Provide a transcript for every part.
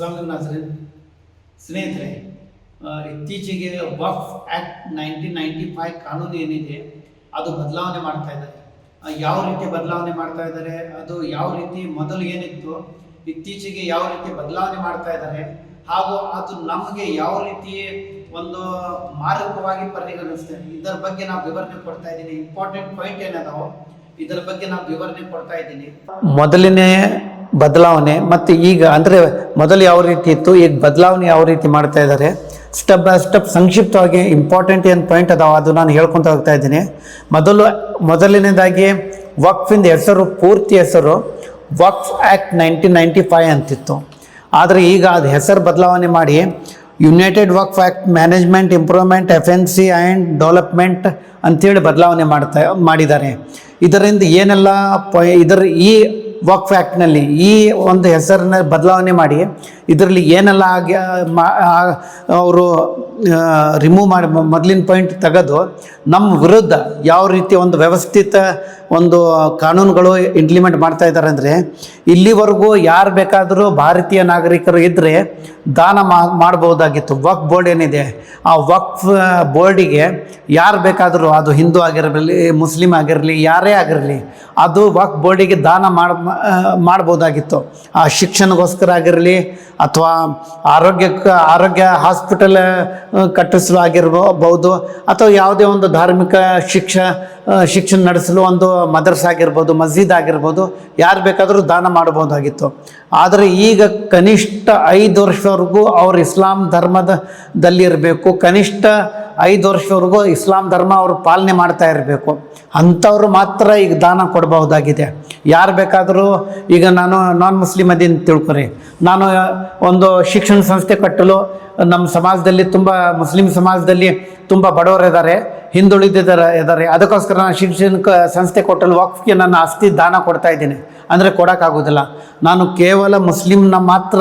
ಅಸ್ಲಾಂ ನಾಜರಿನ್ ಸ್ನೇಹಿತರೆ ಇತ್ತೀಚೆಗೆ Waqf act nineteen ninety five ಕಾನೂನು ಏನಿದೆ, ಅದು ಬದಲಾವಣೆ ಮಾಡ್ತಾ ಇದ್ದಾರೆ. ಯಾವ ರೀತಿ ಬದಲಾವಣೆ ಮಾಡ್ತಾ ಇದ್ದಾರೆ, ಅದು ಯಾವ ರೀತಿ ಮೊದಲು ಏನಿತ್ತು, ಇತ್ತೀಚೆಗೆ ಯಾವ ರೀತಿ ಬದಲಾವಣೆ ಮಾಡ್ತಾ ಇದ್ದಾರೆ, ಹಾಗೂ ಅದು ನಮಗೆ ಯಾವ ರೀತಿ ಒಂದು ಮಾರಕವಾಗಿ ಪರಿಗಣಿಸ್ತೇವೆ ಇದರ ಬಗ್ಗೆ ನಾವು ವಿವರಣೆ ಕೊಡ್ತಾ ಇದ್ದೀನಿ. ಇಂಪಾರ್ಟೆಂಟ್ ಪಾಯಿಂಟ್ ಏನದಾವೋ, ಇದರ ಬಗ್ಗೆ ನಾವು ವಿವರಣೆ ಕೊಡ್ತಾ ಇದ್ದೀನಿ. ಮೊದಲನೇ ಬದಲಾವಣೆ ಮತ್ತು ಈಗ ಅಂದರೆ ಮೊದಲು ಯಾವ ರೀತಿ ಇತ್ತು, ಈಗ ಬದಲಾವಣೆ ಯಾವ ರೀತಿ ಮಾಡ್ತಾ ಇದ್ದಾರೆ? ಸ್ಟೆಪ್ ಬೈ ಸ್ಟೆಪ್ ಸಂಕ್ಷಿಪ್ತವಾಗಿ ಇಂಪಾರ್ಟೆಂಟ್ ಏನು ಪಾಯಿಂಟ್ ಅದಾವ ಅದು ನಾನು ಹೇಳ್ಕೊತ ಹೋಗ್ತಾ ಇದ್ದೀನಿ. ಮೊದಲು, ಮೊದಲನೇದಾಗಿ ವಕ್ಫಿಂದ ಹೆಸರು, ಪೂರ್ತಿ ಹೆಸರು Waqf act nineteen ninety five ಅಂತಿತ್ತು. ಆದರೆ ಈಗ ಅದು ಹೆಸರು ಬದಲಾವಣೆ ಮಾಡಿ united Waqf act management improvement efficiency and development ಅಂತೇಳಿ ಬದಲಾವಣೆ ಮಾಡ್ತಾ, ಮಾಡಿದ್ದಾರೆ. ಇದರಿಂದ ಏನೆಲ್ಲ ಪ, ಇದರ ಈ ವಕ್ಫ್ ಫ್ಯಾಕ್ಟ್ನಲ್ಲಿ ಈ ಒಂದು ಹೆಸರನ್ನ ಬದಲಾವಣೆ ಮಾಡಿ, ಇದರಲ್ಲಿ ಏನೆಲ್ಲ ಆಗಿ ಅವರು ರಿಮೂವ್ ಮಾಡಿ ಮೊದಲಿನ ಪಾಯಿಂಟ್ ತೆಗೆದು, ನಮ್ಮ ವಿರುದ್ಧ ಯಾವ ರೀತಿ ಒಂದು ವ್ಯವಸ್ಥಿತ ಒಂದು ಕಾನೂನುಗಳು ಇಂಪ್ಲಿಮೆಂಟ್ ಮಾಡ್ತಾ ಇದ್ದಾರೆ ಅಂದರೆ ಇಲ್ಲಿವರೆಗೂ ಯಾರು ಬೇಕಾದರೂ ಭಾರತೀಯ ನಾಗರಿಕರು ಇದ್ದರೆ ದಾನ ಮಾಡ್ಬೋದಾಗಿತ್ತು ವಕ್ಫ್ ಬೋರ್ಡ್ ಏನಿದೆ, ಆ ವಕ್ ಬೋರ್ಡಿಗೆ ಯಾರು ಬೇಕಾದರೂ, ಅದು ಹಿಂದೂ ಆಗಿರಲಿ, ಮುಸ್ಲಿಂ ಆಗಿರಲಿ, ಯಾರೇ ಆಗಿರಲಿ, ಅದು ವಕ್ ಬೋರ್ಡಿಗೆ ದಾನ ಮಾಡ್ ಮಾಡ್ಬೋದಾಗಿತ್ತು ಆ ಶಿಕ್ಷಣಗೋಸ್ಕರ ಆಗಿರಲಿ ಅಥವಾ ಆರೋಗ್ಯಕ್ಕೆ ಆರೋಗ್ಯ ಹಾಸ್ಪಿಟಲ್ ಕಟ್ಟಿಸಲು ಆಗಿರ್ಬೋದು ಅಥವಾ ಯಾವುದೇ ಒಂದು ಧಾರ್ಮಿಕ ಶಿಕ್ಷ ಶಿಕ್ಷಣ ನಡೆಸಲು ಒಂದು ಮದರ್ಸ್ ಆಗಿರ್ಬೋದು ಮಸ್ಜಿದ್ ಆಗಿರ್ಬೋದು, ಯಾರು ಬೇಕಾದರೂ ದಾನ ಮಾಡ್ಬೋದಾಗಿತ್ತು ಆದರೆ ಈಗ ಕನಿಷ್ಠ ಐದು ವರ್ಷವರೆಗೂ ಅವ್ರು ಇಸ್ಲಾಂ ಧರ್ಮದಲ್ಲಿ ಇರಬೇಕು ಕನಿಷ್ಠ ಐದು ವರ್ಷವರೆಗೂ ಇಸ್ಲಾಂ ಧರ್ಮ ಅವರು ಪಾಲನೆ ಮಾಡ್ತಾ ಇರಬೇಕು. ಅಂಥವ್ರು ಮಾತ್ರ ಈಗ ದಾನ ಕೊಡಬಹುದಾಗಿದೆ. ಯಾರು ಬೇಕಾದರೂ ಈಗ ನಾನು ನಾನ್ ಮುಸ್ಲಿಮ್ ಅದೀನಿ ತಿಳ್ಕೊರಿ. ನಾನು ಒಂದು ಶಿಕ್ಷಣ ಸಂಸ್ಥೆ ಕಟ್ಟಲು ನಮ್ಮ ಸಮಾಜದಲ್ಲಿ ತುಂಬ ಮುಸ್ಲಿಂ ಸಮಾಜದಲ್ಲಿ ತುಂಬ ಬಡವರು ಇದ್ದಾರೆ ಹಿಂದುಳಿದಿದ್ದಾರೆ ಇದ್ದಾರೆ ಅದಕ್ಕೋಸ್ಕರ ನಾನು ಶಿಕ್ಷಣ ಸಂಸ್ಥೆ ಕೊಟ್ಟಲು ವಕ್ಫ್ಗೆ ನನ್ನ ಆಸ್ತಿ ದಾನ ಕೊಡ್ತಾ ಇದ್ದೀನಿ. ಅಂದರೆ ಕೊಡೋಕ್ಕಾಗೋದಿಲ್ಲ. ನಾನು ಕೇವಲ ಮುಸ್ಲಿಮ್ನ ಮಾತ್ರ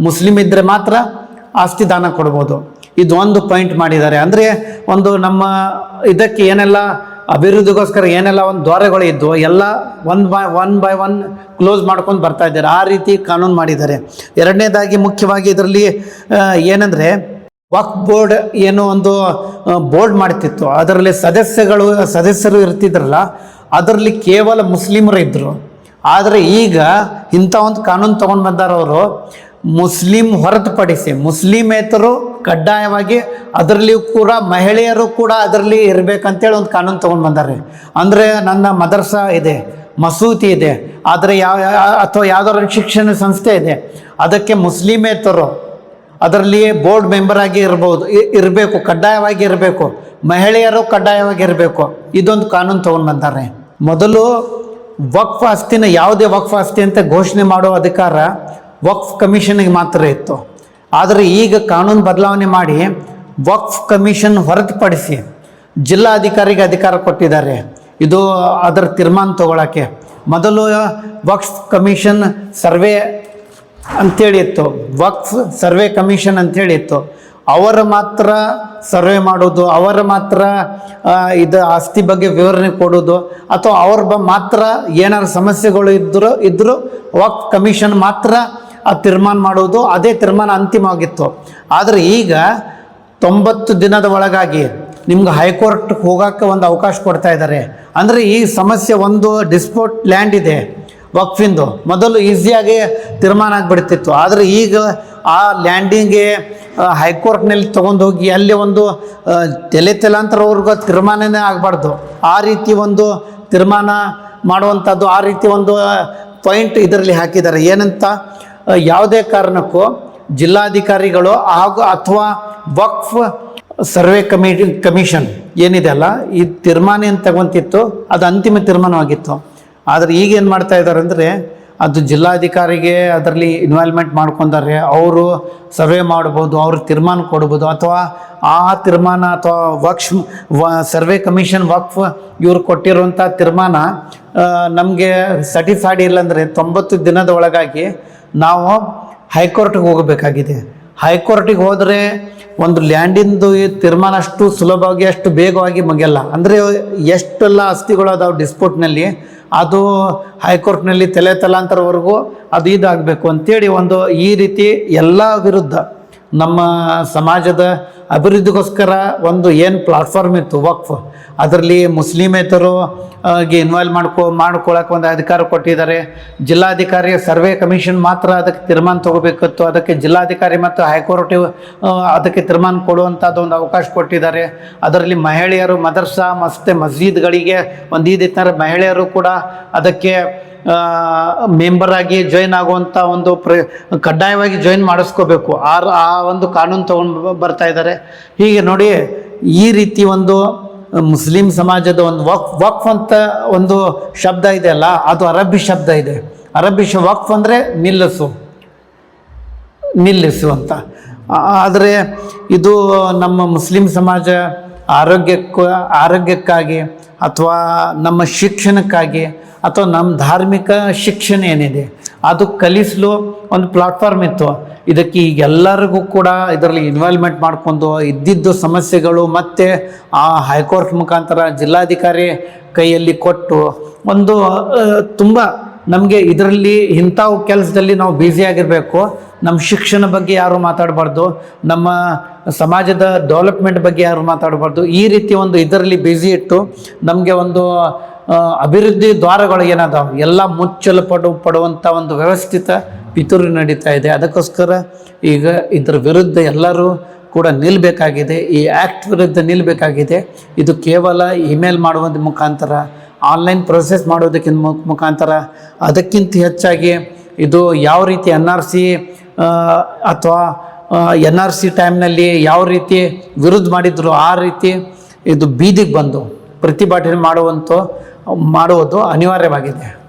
ಮುಸ್ಲಿಮ್ ಇದ್ದರೆ ಮಾತ್ರ ಆಸ್ತಿ ದಾನ ಕೊಡ್ಬೋದು. ಇದು ಒಂದು ಪಾಯಿಂಟ್ ಮಾಡಿದ್ದಾರೆ. ಅಂದರೆ ಒಂದು ನಮ್ಮ ಇದಕ್ಕೆ ಏನೆಲ್ಲ ಅಭಿವೃದ್ಧಿಗೋಸ್ಕರ ಏನೆಲ್ಲ ಒಂದು ದ್ವಾರಗಳು ಇದ್ವು, ಎಲ್ಲ one by one by one close ಮಾಡ್ಕೊಂಡು ಬರ್ತಾ ಇದ್ದಾರೆ. ಆ ರೀತಿ ಕಾನೂನು ಮಾಡಿದ್ದಾರೆ. ಎರಡನೇದಾಗಿ ಮುಖ್ಯವಾಗಿ ಇದರಲ್ಲಿ ಏನಂದರೆ ವಕ್ ಬೋರ್ಡ್ ಏನೋ ಒಂದು ಬೋರ್ಡ್ ಮಾಡ್ತಿತ್ತು. ಅದರಲ್ಲಿ ಸದಸ್ಯಗಳು, ಸದಸ್ಯರು ಇರ್ತಿದ್ರಲ್ಲ, ಅದರಲ್ಲಿ ಕೇವಲ ಮುಸ್ಲಿಮರು ಇದ್ದರು ಆದರೆ ಈಗ ಇಂಥ ಒಂದು ಕಾನೂನು ತೊಗೊಂಡು ಬಂದಾರವರು ಮುಸ್ಲಿಂ ಹೊರತುಪಡಿಸಿ ಮುಸ್ಲಿಮೇತರು ಕಡ್ಡಾಯವಾಗಿ ಅದರಲ್ಲಿಯೂ ಕೂಡ ಮಹಿಳೆಯರು ಕೂಡ ಅದರಲ್ಲಿ ಇರಬೇಕಂತೇಳಿ ಒಂದು ಕಾನೂನು ತೊಗೊಂಡು ಬಂದಾರೆ ಅಂದರೆ ನನ್ನ ಮದರ್ಸಾ ಇದೆ, ಮಸೂತಿ ಇದೆ, ಆದರೆ ಯಾವ ಅಥವಾ ಯಾವುದಾದ್ರು ಶಿಕ್ಷಣ ಸಂಸ್ಥೆ ಇದೆ, ಅದಕ್ಕೆ ಮುಸ್ಲಿಮೇತರು ಅದರಲ್ಲಿ ಬೋರ್ಡ್ ಮೆಂಬರ್ ಆಗಿ ಇರ್ಬೋದು ಇರಬೇಕು, ಕಡ್ಡಾಯವಾಗಿ ಇರಬೇಕು, ಮಹಿಳೆಯರು ಕಡ್ಡಾಯವಾಗಿ ಇರಬೇಕು, ಇದೊಂದು ಕಾನೂನು ತೊಗೊಂಡು ಬಂದಾರೆ ಮೊದಲು ವಕ್ಫ್ ಆಸ್ತಿನ ಯಾವುದೇ ವಕ್ಫ್ ಆಸ್ತಿ ಅಂತ ಘೋಷಣೆ ಮಾಡೋ ಅಧಿಕಾರ ವಕ್ಫ್ ಕಮಿಷನ್ಗೆ ಮಾತ್ರ ಇತ್ತು. ಆದರೆ ಈಗ ಕಾನೂನು ಬದಲಾವಣೆ ಮಾಡಿ ವಕ್ಫ್ ಕಮಿಷನ್ ಹೊರತುಪಡಿಸಿ ಜಿಲ್ಲಾಧಿಕಾರಿಗೆ ಅಧಿಕಾರ ಕೊಟ್ಟಿದ್ದಾರೆ. ಇದು ಅದರ ತೀರ್ಮಾನ ತಗೊಳ್ಳೋಕ್ಕೆ ಮೊದಲು ವಕ್ಫ್ ಕಮಿಷನ್ ಸರ್ವೆ ಅಂಥೇಳಿ ಇತ್ತು. ವಕ್ಫ್ ಸರ್ವೆ ಕಮಿಷನ್ ಅಂಥೇಳಿ ಇತ್ತು. ಅವರ ಮಾತ್ರ ಸರ್ವೆ ಮಾಡೋದು ಅವರ ಮಾತ್ರ ಇದು ಆಸ್ತಿ ಬಗ್ಗೆ ವಿವರಣೆ ಕೊಡೋದು ಅಥವಾ ಅವ್ರ ಮಾತ್ರ ಏನಾರು ಸಮಸ್ಯೆಗಳು ಇದ್ದರೂ ಇದ್ದರೂ ವಕ್ಫ್ ಕಮಿಷನ್ ಮಾತ್ರ ಆ ತೀರ್ಮಾನ ಮಾಡೋದು ಅದೇ ತೀರ್ಮಾನ ಅಂತಿಮವಾಗಿತ್ತು. ಆದರೆ ಈಗ ತೊಂಬತ್ತು ದಿನದ ಒಳಗಾಗಿ ನಿಮ್ಗೆ ಹೈಕೋರ್ಟ್ ಹೋಗೋಕ್ಕೆ ಒಂದು ಅವಕಾಶ ಕೊಡ್ತಾ ಇದ್ದಾರೆ. ಅಂದರೆ ಈ ಸಮಸ್ಯೆ ಒಂದು ಡಿಸ್ಪೋಟ್ ಲ್ಯಾಂಡ್ ಇದೆ ವಕ್ಫಿಂದು. ಮೊದಲು ಈಸಿಯಾಗಿ ತೀರ್ಮಾನ ಆಗಿಬಿಡ್ತಿತ್ತು. ಆದರೆ ಈಗ ಆ ಲ್ಯಾಂಡಿಂಗ್ಗೆ ಹೈಕೋರ್ಟ್ನಲ್ಲಿ ತೊಗೊಂಡು ಹೋಗಿ ಅಲ್ಲಿ ಒಂದು ತೆಲೆ ತಲೆ ತಲಾಂತರವರೆಗೂ ತೀರ್ಮಾನನೇ ಆಗಬಾರ್ದು. ಆ ರೀತಿ ಒಂದು ತೀರ್ಮಾನ ಮಾಡುವಂಥದ್ದು, ಆ ರೀತಿ ಒಂದು ಪಾಯಿಂಟ್ ಇದರಲ್ಲಿ ಹಾಕಿದ್ದಾರೆ. ಏನಂತ? ಯಾವುದೇ ಕಾರಣಕ್ಕೂ ಜಿಲ್ಲಾಧಿಕಾರಿಗಳು ಹಾಗೂ ಅಥವಾ ವಕ್ಫ್ ಸರ್ವೆ ಕಮಿಟಿ ಕಮಿಷನ್ ಏನಿದೆ ಅಲ್ಲ, ಈ ತೀರ್ಮಾನ ಏನು ತಗೊಂತಿತ್ತು, ಅದು ಅಂತಿಮ ತೀರ್ಮಾನವಾಗಿತ್ತು. ಆದರೆ ಈಗ ಏನು ಮಾಡ್ತಾ ಇದ್ದಾರೆ ಅಂದರೆ, ಅದು ಜಿಲ್ಲಾಧಿಕಾರಿಗೆ ಅದರಲ್ಲಿ ಇನ್ವಾಲ್ವ್ಮೆಂಟ್ ಮಾಡ್ಕೊಂಡಾರೆ, ಅವರು ಸರ್ವೆ ಮಾಡ್ಬೋದು, ಅವರು ತೀರ್ಮಾನ ಕೊಡ್ಬೋದು, ಅಥವಾ ಆ ತೀರ್ಮಾನ ಅಥವಾ ವಕ್ಫ್, ವ, ಸರ್ವೆ ಕಮಿಷನ್ ವಕ್ಫ್ ಇವರು ಕೊಟ್ಟಿರುವಂಥ ತೀರ್ಮಾನ ನಮಗೆ ಸ್ಯಾಟಿಸ್ಫೈಡ್ ಇಲ್ಲಾಂದರೆ ತೊಂಬತ್ತು ದಿನದ ಒಳಗಾಗಿ ನಾವು ಹೈಕೋರ್ಟ್ಗೆ ಹೋಗಬೇಕಾಗಿದೆ. ಹೈಕೋರ್ಟಿಗೆ ಹೋದರೆ ಒಂದು ಲ್ಯಾಂಡಿಂದು ತೀರ್ಮಾನ ಅಷ್ಟು ಸುಲಭವಾಗಿ, ಅಷ್ಟು ಬೇಗವಾಗಿ ಮುಗಿಯಲ್ಲ. ಅಂದರೆ ಎಷ್ಟೆಲ್ಲ ಆಸ್ತಿಗಳು ಅದಾವೆ ಡಿಸ್ಪ್ಯೂಟ್ನಲ್ಲಿ ಅದು ಹೈಕೋರ್ಟ್ನಲ್ಲಿ ತಲೆ ತಲಾಂತರವರೆಗೂ ಅದು ಇದಾಗಬೇಕು ಅಂತೇಳಿ ಒಂದು ಈ ರೀತಿ ಎಲ್ಲ ವಿರುದ್ಧ ನಮ್ಮ ಸಮಾಜದ ಅಭಿವೃದ್ಧಿಗೋಸ್ಕರ ಒಂದು ಏನು ಪ್ಲಾಟ್ಫಾರ್ಮ್ ಇತ್ತು, ವಕ್ಫ್. ಅದರಲ್ಲಿ ಮುಸ್ಲಿಮೇತರು ಗೆ ಇನ್ವಾಲ್ವ್ ಮಾಡ್ಕೊ ಮಾಡ್ಕೊಳಕ್ಕೆ ಒಂದು ಅಧಿಕಾರ ಕೊಟ್ಟಿದ್ದಾರೆ. ಜಿಲ್ಲಾಧಿಕಾರಿ, ಸರ್ವೆ ಕಮಿಷನ್ ಮಾತ್ರ ಅದಕ್ಕೆ ತೀರ್ಮಾನ ತಗೋಬೇಕಿತ್ತು. ಅದಕ್ಕೆ ಜಿಲ್ಲಾಧಿಕಾರಿ ಮತ್ತು ಹೈಕೋರ್ಟ್ ಅದಕ್ಕೆ ತೀರ್ಮಾನ ಕೊಡುವಂಥದ್ದು ಒಂದು ಅವಕಾಶ ಕೊಟ್ಟಿದ್ದಾರೆ. ಅದರಲ್ಲಿ ಮಹಿಳೆಯರು, ಮದರ್ಸಾ ಮಸ್ತೆ ಮಸ್ಜಿದ್ಗಳಿಗೆ ಒಂದು ಇದಿತ್ತಂದರೆ ಮಹಿಳೆಯರು ಕೂಡ ಅದಕ್ಕೆ ಮೆಂಬರ್ ಆಗಿ ಜಾಯಿನ್ ಆಗುವಂಥ ಒಂದು ಪ್ರ, ಕಡ್ಡಾಯವಾಗಿ ಜಾಯಿನ್ ಮಾಡಿಸ್ಕೋಬೇಕು. ಆ ಆ ಒಂದು ಕಾನೂನು ತೊಗೊಂಡು ಬರ್ತಾ ಇದ್ದಾರೆ ಹೀಗೆ ನೋಡಿ, ಈ ರೀತಿ ಒಂದು ಮುಸ್ಲಿಂ ಸಮಾಜದ ಒಂದು ವಕ್ ವಕ್ಫ್ ಅಂತ ಒಂದು ಶಬ್ದ ಇದೆಯಲ್ಲ ಅದು ಅರಬ್ಬಿ ಶಬ್ದ ಇದೆ. ಅರಬ್ಬಿ ಶ, ವಕ್ಫ್ ಅಂದರೆ ನಿಲ್ಲಿಸು. ನಿಲ್ಲಿಸು ಅಂತ. ಆದರೆ ಇದು ನಮ್ಮ ಮುಸ್ಲಿಂ ಸಮಾಜ ಆರೋಗ್ಯಕ್ಕೂ, ಆರೋಗ್ಯಕ್ಕಾಗಿ ಅಥವಾ ನಮ್ಮ ಶಿಕ್ಷಣಕ್ಕಾಗಿ ಅಥವಾ ನಮ್ಮ ಧಾರ್ಮಿಕ ಶಿಕ್ಷಣ ಏನಿದೆ, ಅದು ಕಲಿಸಲು ಒಂದು ಪ್ಲಾಟ್ಫಾರ್ಮ್ ಇತ್ತು. ಇದಕ್ಕೆ ಈಗ ಎಲ್ಲರಿಗೂ ಕೂಡ ಇದರಲ್ಲಿ ಇನ್ವಾಲ್ವ್ಮೆಂಟ್ ಮಾಡಿಕೊಂಡು ಇದ್ದಿದ್ದು ಸಮಸ್ಯೆಗಳು ಮತ್ತು ಆ ಹೈಕೋರ್ಟ್ ಮುಖಾಂತರ ಜಿಲ್ಲಾಧಿಕಾರಿ ಕೈಯಲ್ಲಿ ಕೊಟ್ಟು ಒಂದು ತುಂಬ ನಮಗೆ ಇದರಲ್ಲಿ ಇಂಥವು ಕೆಲಸದಲ್ಲಿ ನಾವು ಬ್ಯುಸಿ ಆಗಿರಬೇಕು. ನಮ್ಮ ಶಿಕ್ಷಣ ಬಗ್ಗೆ ಯಾರು ಮಾತಾಡಬಾರ್ದು. ನಮ್ಮ ಸಮಾಜದ ಡೆವಲಪ್ಮೆಂಟ್ ಬಗ್ಗೆ ಯಾರು ಮಾತಾಡಬಾರ್ದು? ಈ ರೀತಿ ಒಂದು ಇದರಲ್ಲಿ ಬ್ಯುಸಿ ಇಟ್ಟು ನಮಗೆ ಒಂದು ಅಭಿವೃದ್ಧಿ ದ್ವಾರಗಳು ಏನದಾವ? ಎಲ್ಲ ಮುಚ್ಚಲು ಪಡು ಪಡುವಂಥ ಒಂದು ವ್ಯವಸ್ಥಿತ ಪಿತೂರಿ ನಡೀತಾ ಇದೆ. ಅದಕ್ಕೋಸ್ಕರ ಈಗ ಇದರ ವಿರುದ್ಧ ಎಲ್ಲರೂ ಕೂಡ ನಿಲ್ಲಬೇಕಾಗಿದೆ ಈ ಆ್ಯಕ್ಟ್ ವಿರುದ್ಧ ನಿಲ್ಲಬೇಕಾಗಿದೆ ಇದು ಕೇವಲ ಇಮೇಲ್ ಮಾಡುವುದ ಮುಖಾಂತರ ಆನ್ಲೈನ್ ಪ್ರೊಸೆಸ್ ಮಾಡೋದಕ್ಕಿಂತ ಮುಖಾಂತರ, ಅದಕ್ಕಿಂತ ಹೆಚ್ಚಾಗಿ ಇದು ಯಾವ ರೀತಿ ಎನ್ ಆರ್ ಸಿ ಅಥವಾ ಎನ್ ಆರ್ ಸಿ ಟೈಮ್ನಲ್ಲಿ ಯಾವ ರೀತಿ ವಿರುದ್ಧ ಮಾಡಿದ್ರು, ಆ ರೀತಿ ಇದು ಬೀದಿಗೆ ಬಂದು ಪ್ರತಿಭಟನೆ ಮಾಡುವಂಥ ಮಾಡುವುದು ಅನಿವಾರ್ಯವಾಗಿದೆ.